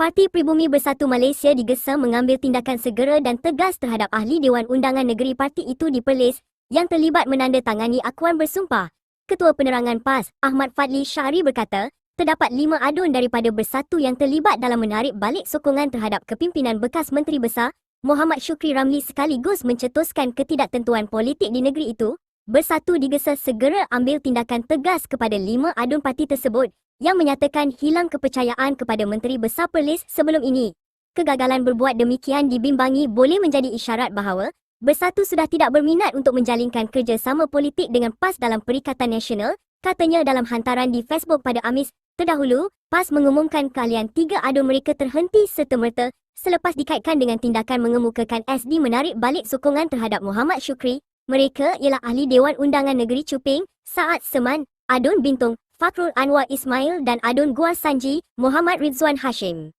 Parti Pribumi Bersatu Malaysia digesa mengambil tindakan segera dan tegas terhadap ahli Dewan Undangan Negeri parti itu di Perlis yang terlibat menandatangani akuan bersumpah. Ketua Penerangan PAS, Ahmad Fadli Syahri berkata, terdapat lima adun daripada Bersatu yang terlibat dalam menarik balik sokongan terhadap kepimpinan bekas Menteri Besar, Muhammad Syukri Ramli sekaligus mencetuskan ketidaktentuan politik di negeri itu. Bersatu digesa segera ambil tindakan tegas kepada lima adun parti tersebut yang menyatakan hilang kepercayaan kepada Menteri Besar Perlis sebelum ini. Kegagalan berbuat demikian dibimbangi boleh menjadi isyarat bahawa Bersatu sudah tidak berminat untuk menjalinkan kerjasama politik dengan PAS dalam Perikatan Nasional, katanya dalam hantaran di Facebook pada Amis. Terdahulu, PAS mengumumkan keahlian tiga adun mereka terhenti serta-merta selepas dikaitkan dengan tindakan mengemukakan SD menarik balik sokongan terhadap Muhammad Syukri. Mereka ialah ahli Dewan Undangan Negeri Cuping, Saad Seman, Adun Bintung, Fakrul Anwar Ismail dan Adun Guar Sanji, Muhammad Rizwan Hashim.